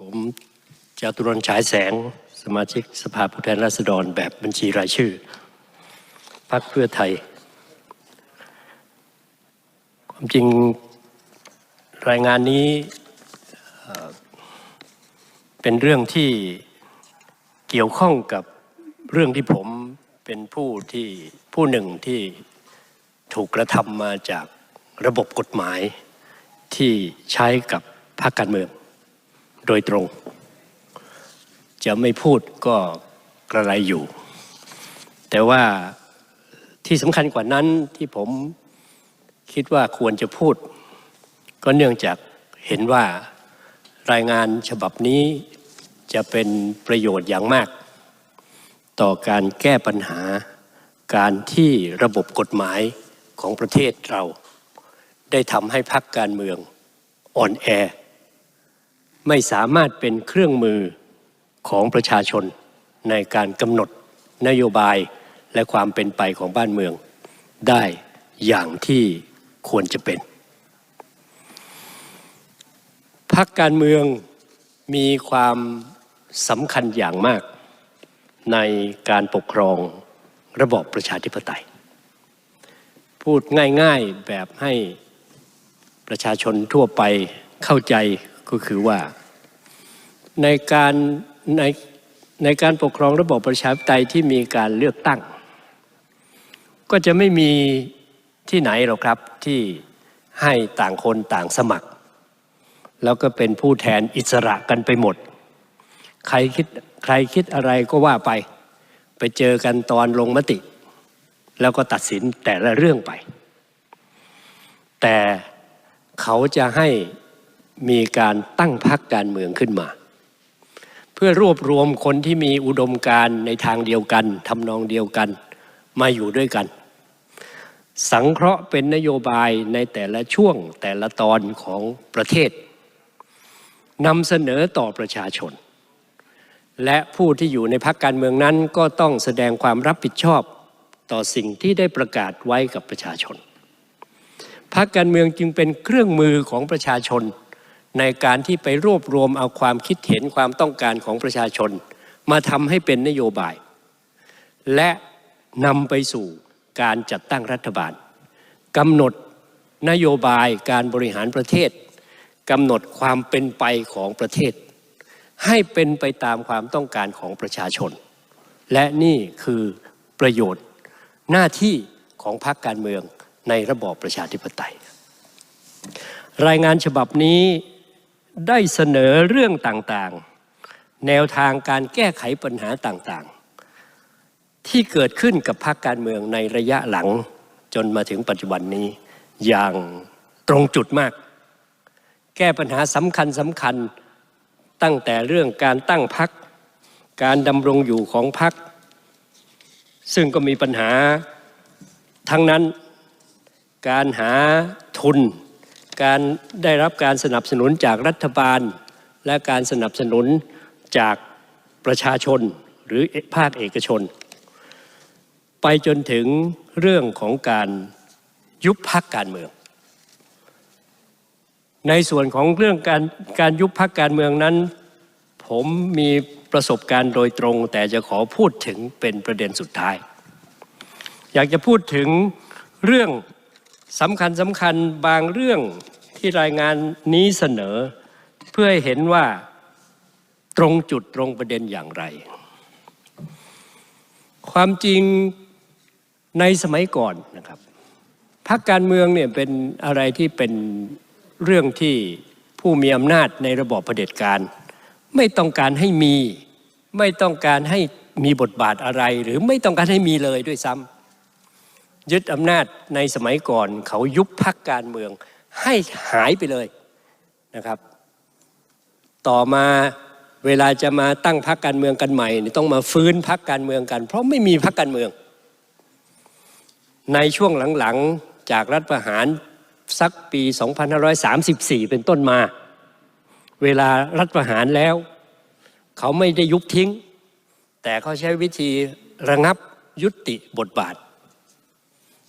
ผมจาตุรนฉายแสง สมาชิกสภาผู้แทนราษฎรแบบบัญชีรายชื่อพรรคเพื่อไทย ความจริงรายงานนี้เอ่อเป็นเรื่องที่เกี่ยวข้องกับเรื่องที่ผมเป็นผู้ที่ผู้หนึ่งที่ถูกกระทำมาจากระบบกฎหมายที่ใช้กับพรรคการเมือง โดยตรง จะไม่พูดก็กระไรอยู่ แต่ว่าที่สำคัญกว่านั้นที่ผมคิดว่าควรจะพูด ก็เนื่องจากเห็นว่ารายงานฉบับนี้จะเป็นประโยชน์อย่างมาก ต่อการแก้ปัญหาการที่ระบบกฎหมายของประเทศเรา ได้ทำให้พรรคการเมืองอ่อนแอ ไม่สามารถเป็นเครื่องมือของประชาชนในการกำหนดนโยบายและความเป็นไปของบ้านเมือง ได้อย่างที่ควรจะเป็น พักการเมืองมีความสำคัญอย่างมากในการปกครองระบอบประชาธิปไตย พูดง่ายๆแบบให้ประชาชนทั่วไปเข้าใจ ก็คือว่า ในการในในการปกครองระบบประชาธิปไตยที่มีการเลือกตั้ง ก็จะไม่มีที่ไหนหรอกครับที่ให้ต่างคนต่างสมัคร แล้วก็เป็นผู้แทนอิสระกันไปหมด ใครคิดใครคิดอะไรก็ว่าไป ไปเจอกันตอนลงมติ แล้วก็ตัดสินแต่ละเรื่องไป แต่เขาจะให้ มีการตั้งพรรคการเมืองขึ้นมา เพื่อรวบรวมคนที่มีอุดมการณ์ในทางเดียวกันทำนองเดียวกันมาอยู่ด้วยกัน สังเคราะห์เป็นนโยบายในแต่ละช่วงแต่ละตอนของประเทศนำเสนอต่อประชาชน และผู้ที่อยู่ในพรรคการเมืองนั้นก็ต้องแสดงความรับผิดชอบต่อสิ่งที่ได้ประกาศไว้กับประชาชนพรรคการเมืองจึงเป็นเครื่องมือของประชาชน ในการที่ไปรวบรวมเอาความคิดเห็นความต้องการของประชาชน มาทำให้เป็นนโยบาย และนำไปสู่การจัดตั้งรัฐบาลกำหนดนโยบายการบริหารประเทศกำหนดความเป็นไปของประเทศ ให้เป็นไปตามความต้องการของประชาชน และนี่คือประโยชน์หน้าที่ของพรรคการเมืองในระบอบประชาธิปไตย รายงานฉบับนี้ ได้เสนอเรื่องต่างๆ แนวทางการแก้ไขปัญหาต่างๆ ที่เกิดขึ้นกับพรรคการเมืองในระยะหลังจนมาถึงปัจจุบันนี้อย่างตรงจุดมาก แก้ปัญหาสำคัญสำคัญตั้งแต่เรื่องการตั้งพรรคการดำรงอยู่ของพรรคซึ่งก็มีปัญหาทั้งนั้นการหาทุน การได้รับการสนับสนุนจากรัฐบาล และการสนับสนุนจากประชาชนหรือภาคเอกชน ไปจนถึงเรื่องของการยุบพักการเมือง ในส่วนของเรื่องการการยุบพักการเมืองนั้น ผมมีประสบการณ์โดยตรง แต่จะขอพูดถึงเป็นประเด็นสุดท้าย อยากจะพูดถึงเรื่อง สำคัญสำคัญบางเรื่องที่รายงานนี้เสนอ เพื่อให้เห็นว่าตรงจุดตรงประเด็นอย่างไร ความจริงในสมัยก่อนนะครับพรรคการเมืองเนี่ยเป็นอะไรที่เป็นเรื่องที่ผู้มีอำนาจในระบอบเผด็จการ ไม่ต้องการให้มี ไม่ต้องการให้มีบทบาทอะไร หรือไม่ต้องการให้มีเลยด้วยซ้ำ ยึดอำนาจในสมัยก่อนเขายุบพักการเมือง ให้หายไปเลยนะครับ ต่อมาเวลาจะมาตั้งพักการเมืองกันใหม่ต้องมาฟื้นพักการเมืองกัน เพราะไม่มีพักการเมือง ในช่วงหลังๆจากรัฐประหารสักปี 2534 เป็นต้นมา เวลารัฐประหารแล้ว เขาไม่ได้ยุบทิ้ง แต่เขาใช้วิธีระงับยุติบทบาท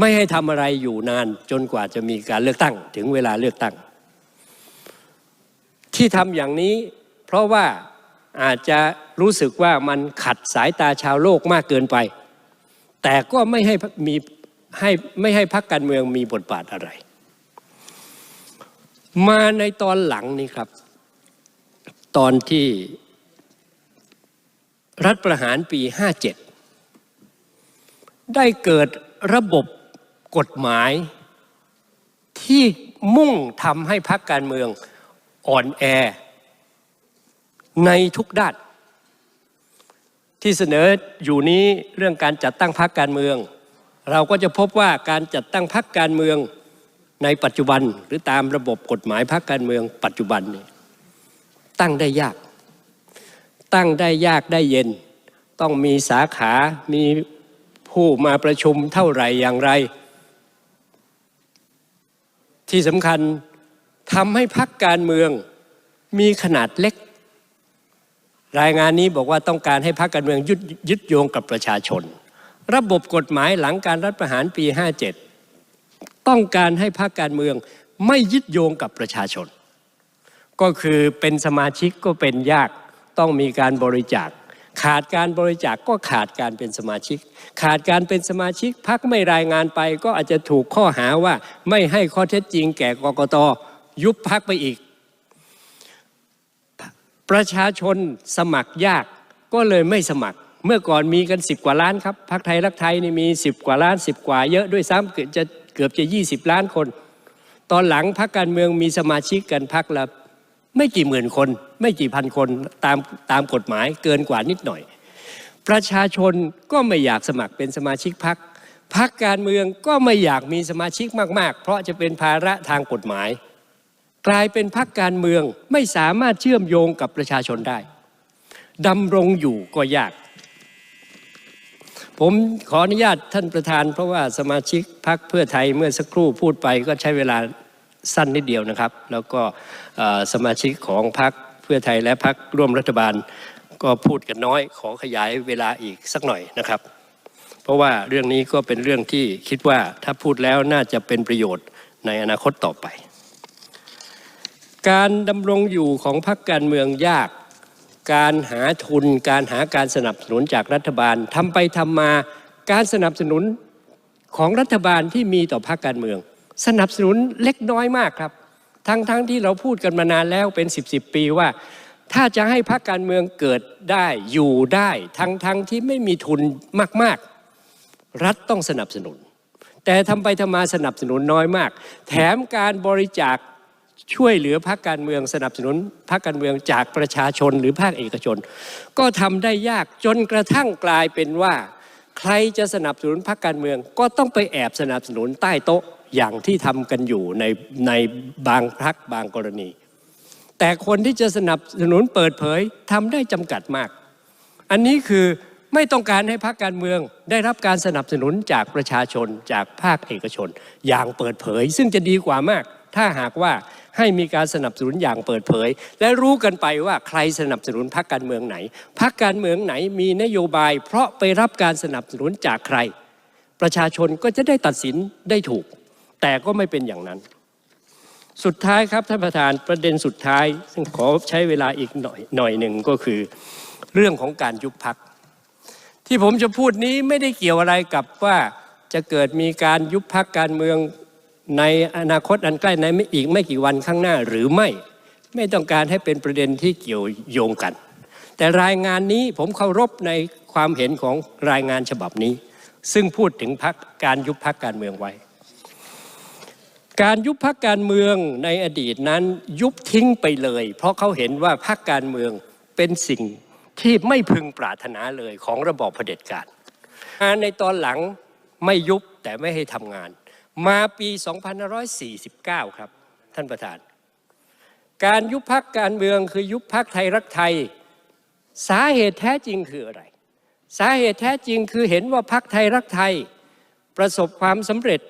ไม่ให้ทำอะไรอยู่นานจนกว่าจะมีการเลือกตั้ง ถึงเวลาเลือกตั้ง ที่ทำอย่างนี้ เพราะว่าอาจจะรู้สึกว่ามันขัดสายตาชาวโลกมากเกินไป แต่ก็ไม่ให้มีให้ไม่ให้พักการเมืองมีบทบาทอะไร มาในตอนหลังนี้ครับ ตอนที่รัฐประหารปี 57 ได้เกิดระบบ กฎหมาย ที่มุ่งทำให้พักการเมืองอ่อนแอ ในทุกด้านที่เสนออยู่นี้เรื่องการจัดตั้งพรรคการเมือง เราก็จะพบว่าการจัดตั้งพรรคการเมืองในปัจจุบันหรือตามระบบกฎหมายพรรคการเมือง ปัจจุบันนี่ตั้งได้ยาก ตั้งได้ยากได้เย็น ต้องมีสาขา มีผู้มาประชุมเท่าไหร่อย่างไร ที่สำคัญทำให้พรรคการเมืองมีขนาดเล็ก รายงานนี้บอกว่าต้องการให้พรรคการเมืองยึดยึดโยงกับประชาชน ระบบกฎหมายหลังการรัฐประหารปี 57 ต้องการให้พรรคการเมืองไม่ยึดโยงกับประชาชน ก็คือเป็นสมาชิกก็เป็นยากต้องมีการบริจาค ขาดการบริจาคก็ขาดการเป็นสมาชิก ขาดการเป็นสมาชิกพักไม่รายงานไปก็อาจจะถูกข้อหาว่าไม่ให้ข้อเท็จจริงแก่กกตยุบพักไปอีก ประชาชนสมัครยากก็เลยไม่สมัคร เมื่อก่อนมีกัน 10 กว่าล้านครับพักไทยรักไทยนี่มี 10 กว่าล้าน 10 กว่าเยอะด้วยซ้ำเกือบจะเกือบจะ 20 ล้านคน ตอนหลังพักการเมืองมีสมาชิกกันพักละ ไม่กี่หมื่นคน ไม่กี่พันคนตามตามกฎหมายเกินกว่านิดหน่อย ประชาชนก็ไม่อยากสมัครเป็นสมาชิกพักพักการเมืองก็ไม่อยากมีสมาชิกมากๆ เพราะจะเป็นภาระทางกฎหมาย กลายเป็นพักการเมืองไม่สามารถเชื่อมโยงกับประชาชนได้ดำรงอยู่ก็ยาก ผมขออนุญาตท่านประธาน เพราะว่าสมาชิกพักเพื่อไทยเมื่อสักครู่พูดไปก็ใช้เวลา สั้นนิดเดียวนะครับ แล้วก็สมาชิกของพักเพื่อไทยและพักร่วมรัฐบาล ก็พูดกันน้อยขอขยายเวลาอีกสักหน่อยนะครับ เพราะว่าเรื่องนี้ก็เป็นเรื่องที่คิดว่าถ้าพูดแล้วน่าจะเป็นประโยชน์ในอนาคตต่อไป การดำรงอยู่ของพรรคการเมืองยาก การหาทุน การหาการสนับสนุนจากรัฐบาลทำไปทำมาการสนับสนุนของรัฐบาลที่มีต่อพรรคการเมือง สนับสนุนเล็กน้อยมากครับ ทั้งๆทที่เราพูดกันมานานแล้วเป็น 10บสปีว่า ถ้าจะให้พรรคการเมืองเกิดได้อยู่ได้ ทั้งๆทที่ไม่มีทุนมากๆ รัฐต้องสนับสนุน แต่ทำไปทำมาสนับสนุนน้อยมาก แถมการบริจาคช่วยเหลือพรรคการเมืองสนับสนุนพรรคการเมืองจากประชาชนหรือภาคเอกชน ก็ทำได้ยากจนกระทั่งกลายเป็นว่า ใครจะสนับสนุนพรรคการเมือง ก็ต้องไปแอบสนับสนุนใต้โต๊ะอย่างที่ทำกันอยู่ในในบางพรรคบางกรณี แต่คนที่จะสนับสนุนเปิดเผยทำได้จำกัดมาก อันนี้คือไม่ต้องการให้พรรคการเมือง ได้รับการสนับสนุนจากประชาชนจากภาคเอกชน อย่างเปิดเผย ซึ่งจะดีกว่ามาก ถ้าหากว่า ให้มีการสนับสนุนอย่างเปิดเผย และรู้กันไปว่าใครสนับสนุนพรรคการเมืองไหนพรรคการเมืองไหนมีนโยบาย เพราะไปรับการสนับสนุนจากใคร ประชาชนก็จะได้ตัดสินได้ถูก แต่ก็ไม่เป็นอย่างนั้น สุดท้ายครับท่านประธานประเด็นสุดท้าย ซึ่งขอใช้เวลาอีกหน่อยหน่อยหนึ่งก็คือ เรื่องของการยุบพักที่ผมจะพูดนี้ไม่ได้เกี่ยวอะไรกับว่าจะเกิดมีการยุบพักการเมือง ในอนาคตอันใกล้ในไม่อีกไม่กี่วันข้างหน้าหรือไม่ ไม่ต้องการให้เป็นประเด็นที่เกี่ยวโยงกัน แต่รายงานนี้ผมเคารพในความเห็นของรายงานฉบับนี้ ซึ่งพูดถึงพักการยุบพักการเมืองไว้ การยุบพักการเมืองในอดีตนั้นยุบทิ้งไปเลย เพราะเขาเห็นว่าพักการเมืองเป็นสิ่งที่ไม่พึงปรารถนาเลยของระบอบเผด็จการงานในตอนหลังไม่ยุบแต่ไม่ให้ทำงาน มาปี 2549 ครับ ท่านประธาน การยุบพักการเมืองคือยุบพักไทยรักไทย สาเหตุแท้จริงคืออะไร สาเหตุแท้จริงคือเห็นว่าพักไทยรักไทย ประสบความสำเร็จ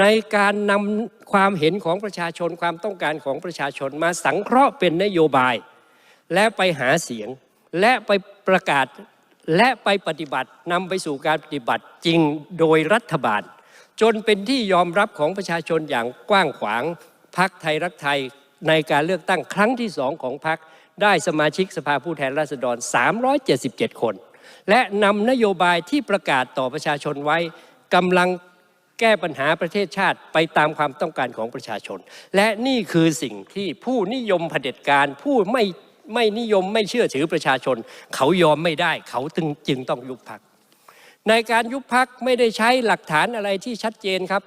ในการนำความเห็นของประชาชนความต้องการของประชาชนมาสังเคราะห์เป็นนโยบาย และไปหาเสียง และไปประกาศและไปปฏิบัตินำไปสู่การปฏิบัติจริงโดยรัฐบาล จนเป็นที่ยอมรับของประชาชนอย่างกว้างขวางพักไทยรักไทยในการเลือกตั้งครั้งที่สองของพักได้สมาชิกสภาผู้แทนราษฎร 377 คน และนำนโยบายที่ประกาศต่อประชาชนไว้กำลังแก้ปัญหาประเทศชาติไปตามความต้องการของประชาชน และนี่คือสิ่งที่ผู้นิยมเผด็จการผู้ไม่ไม่นิยมไม่เชื่อถือประชาชน เขายอมไม่ได้ เขาจึงจึงต้องยุบพัก ในการยุบพักไม่ได้ใช้หลักฐานอะไรที่ชัดเจนครับ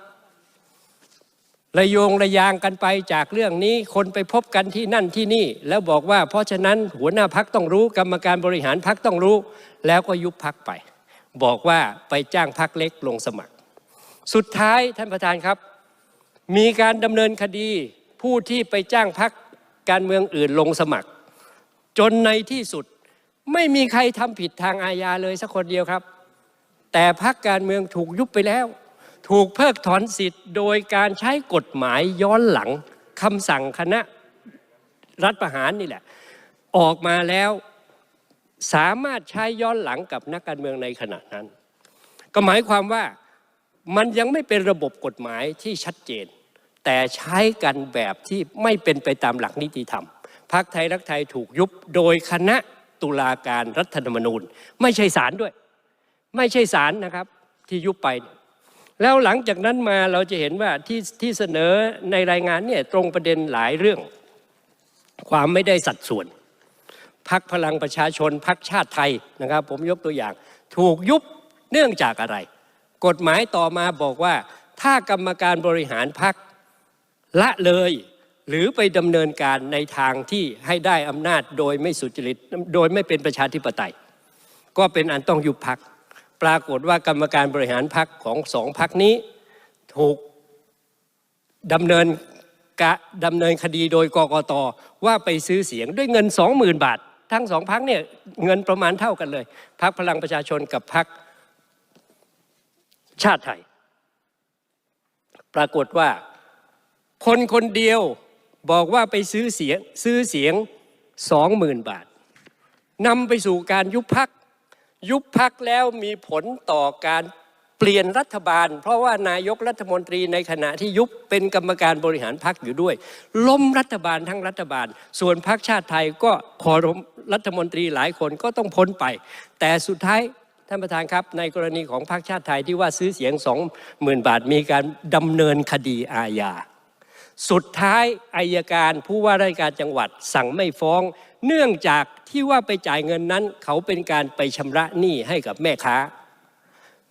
ระโยงระยางกันไปจากเรื่องนี้คนไปพบกันที่นั่นที่นี่ แล้วบอกว่า เพราะฉะนั้นหัวหน้าพักต้องรู้ กรรมการบริหารพักต้องรู้ แล้วก็ยุบพักไป บอกว่าไปจ้างพักเล็กลงสมัคร สุดท้ายท่านประธานครับ มีการดำเนินคดีผู้ที่ไปจ้างพักการเมืองอื่นลงสมัคร จนในที่สุดไม่มีใครทำผิดทางอาญาเลยสักคนเดียวครับ แต่พักการเมืองถูกยุบไปแล้ว ถูกเพิกถอนสิทธิ์ โดยการใช้กฎหมายย้อนหลังคำสั่งคณะรัฐประหารนี่แหละ ออกมาแล้วสามารถใช้ย้อนหลังกับนักการเมืองในขณะนั้น ก็หมายความว่ามันยังไม่เป็นระบบกฎหมายที่ชัดเจน แต่ใช้กันแบบที่ไม่เป็นไปตามหลักนิติธรรมพรรคไทยรักไทยถูกยุบโดยคณะตุลาการรัฐธรรมนูญ ไม่ใช่ศาลด้วย ไม่ใช่ศาลนะครับที่ยุบไป แล้วหลังจากนั้นมาเราจะเห็นว่าที่ที่เสนอในรายงานเนี่ยตรงประเด็นหลายเรื่อง ความไม่ได้สัดส่วนพักพลังประชาชนพักชาติไทยนะครับ ผมยกตัวอย่าง ถูกยุบเนื่องจากอะไร กฎหมายต่อมาบอกว่า ถ้ากรรมการบริหารพักละเลยหรือไปดำเนินการในทางที่ให้ได้อำนาจโดยไม่สุจริต โดยไม่เป็นประชาธิปไตย ก็เป็นอันต้องยุบพัก ปรากฏว่ากรรมการบริหารพักของสองพักนี้ ถูกดำเนินกะดำเนินคดีโดยกกตว่าไปซื้อเสียงด้วยเงิน 20,000 บาท ทั้งสองพักเนี่ยเงินประมาณเท่ากันเลยพักพลังประชาชนกับพักชาติไทย ปรากฏว่าคนคนเดียวบอกว่าไปซื้อเสียงซื้อเสียง 20,000 บาทนำไปสู่การยุบพัก ยุบพักแล้วมีผลต่อการเปลี่ยนรัฐบาล เพราะว่านายกรัฐมนตรีในขณะที่ยุบเป็นกรรมการบริหารพักอยู่ด้วย ล้มรัฐบาลทั้งรัฐบาล ส่วนพักชาติไทยก็ขอรมรัฐมนตรีหลายคนก็ต้องพ้นไป แต่สุดท้ายท่านประธานครับในกรณีของพรรคชาติไทยที่ว่าซื้อเสียง 20,000 บาทมีการดำเนินคดีอาญา สุดท้ายอายการผู้ว่าราชการจังหวัดสั่งไม่ฟ้อง เนื่องจากที่ว่าไปจ่ายเงินนั้น เขาเป็นการไปชำระหนี้ให้กับแม่ค้า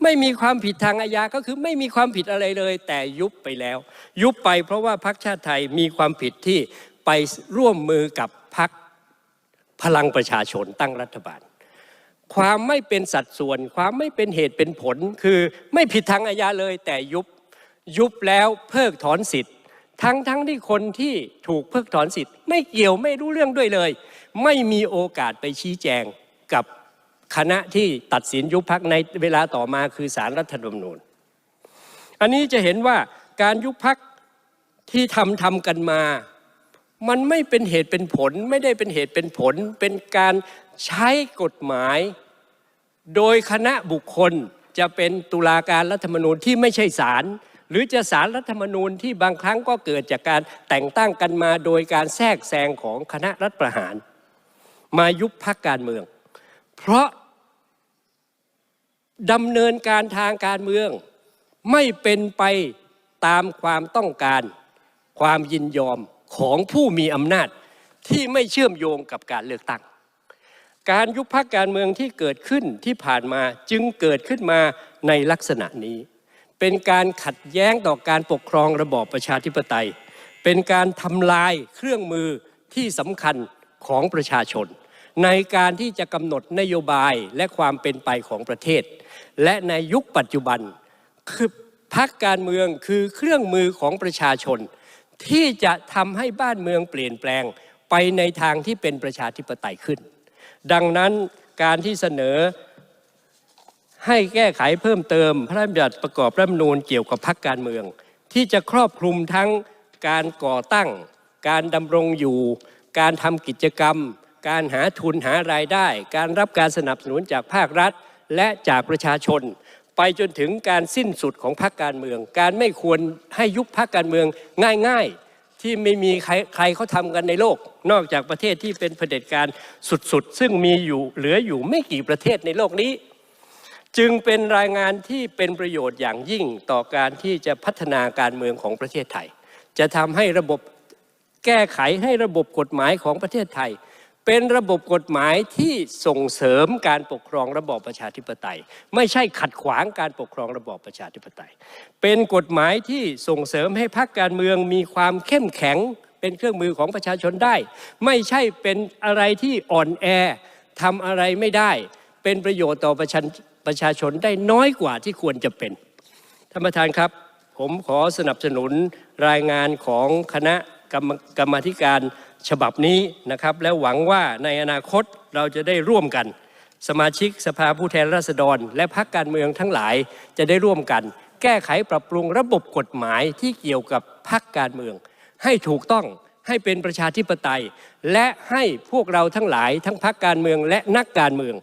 ไม่มีความผิดทางอาญาก็คือไม่มีความผิดอะไรเลย แต่ยุบไปแล้ว ยุบไปเพราะว่าพรรคชาติไทยมีความผิดที่ไปร่วมมือกับพรรคพลังประชาชนตั้งรัฐบาล ความไม่เป็นสัดส่วน ความไม่เป็นเหตุเป็นผล คือไม่ผิดทางอาญาเลย แต่ยุบยุบแล้วเพิกถอนสิทธิ ทั้งทั้งที่คนที่ถูกเพิกถอนสิทธิ์ ไม่เกี่ยวไม่รู้เรื่องด้วยเลย ไม่มีโอกาสไปชี้แจงกับคณะที่ตัดสินยุบพักในเวลาต่อมาคือสารรัฐธรรมนูญ อันนี้จะเห็นว่าการยุบพักที่ทำทำกันมา มันไม่เป็นเหตุเป็นผล ไม่ได้เป็นเหตุเป็นผล เป็นการใช้กฎหมาย โดยคณะบุคคลจะเป็นตุลาการรัฐธรรมนูญที่ไม่ใช่ศาล หรือจะสารรัฐธรรมนูญที่บางครั้งก็เกิดจากการแต่งตั้งกันมาโดยการแทรกแซงของคณะรัฐประหาร มายุบพักการเมือง เพราะดำเนินการทางการเมือง ไม่เป็นไปตามความต้องการ ความยินยอมของผู้มีอำนาจที่ไม่เชื่อมโยงกับการเลือกตั้ง การยุบพักการเมืองที่เกิดขึ้นที่ผ่านมาจึงเกิดขึ้นมาในลักษณะนี้ เป็นการขัดแย้งต่อการปกครองระบอบประชาธิปไตย เป็นการทำลายเครื่องมือที่สำคัญของประชาชน ในการที่จะกำหนดนโยบายและความเป็นไปของประเทศ และในยุคปัจจุบัน คือพักการเมืองคือเครื่องมือของประชาชน ที่จะทำให้บ้านเมืองเปลี่ยนแปลงไปในทางที่เป็นประชาธิปไตยขึ้น ดังนั้นการที่เสนอ ให้แก้ไขเพิ่มเติมพระราชบัญญัติประกอบรัฐธรรมนูญเกี่ยวกับพักการเมือง ที่จะครอบคลุมทั้งการก่อตั้ง การดำรงอยู่ การทำกิจกรรม การหาทุนหารายได้ การรับการสนับสนุนจากภาครัฐ และจากประชาชน ไปจนถึงการสิ้นสุดของพรรคการเมือง การไม่ควรให้ยุบพรรคการเมืองง่ายๆ ที่ไม่มีใครใครเขาทำกันในโลก นอกจากประเทศที่เป็นเผด็จการสุดๆ ซึ่งมีอยู่เหลืออยู่ไม่กี่ประเทศในโลกนี้ จึงเป็นรายงานที่เป็นประโยชน์อย่างยิ่งต่อการที่จะพัฒนาการเมืองของประเทศไทย จะทำให้ระบบแก้ไขให้ระบบกฎหมายของประเทศไทย เป็นระบบกฎหมายที่ส่งเสริมการปกครองระบอบประชาธิปไตย ไม่ใช่ขัดขวางการปกครองระบอบประชาธิปไตย เป็นกฎหมายที่ส่งเสริมให้พรรคการเมืองมีความเข้มแข็ง เป็นเครื่องมือของประชาชนได้ ไม่ใช่เป็นอะไรที่อ่อนแอทำอะไรไม่ได้ เป็นประโยชน์ต่อประชา ประชาชนได้น้อยกว่าที่ควรจะเป็นท่านประธานครับ ผมขอสนับสนุนรายงานของคณะกรรมกรรมธิการฉบับนี้นะครับ และหวังว่าในอนาคตเราจะได้ร่วมกัน สมาชิกสภาผู้แทนราษฎร และพรรคการเมืองทั้งหลายจะได้ร่วมกัน แก้ไขปรับปรุงระบบกฎหมายที่เกี่ยวกับพรรคการเมือง ให้ถูกต้องให้เป็นประชาธิปไตย และให้พวกเราทั้งหลายทั้งพรรคการเมืองและนักการเมือง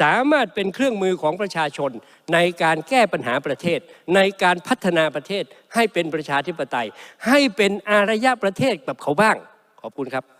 สามารถเป็นเครื่องมือของประชาชน ในการแก้ปัญหาประเทศ ในการพัฒนาประเทศให้เป็นประชาธิปไตย ให้เป็นอารยะประเทศแบบเขาบ้าง ขอบคุณครับ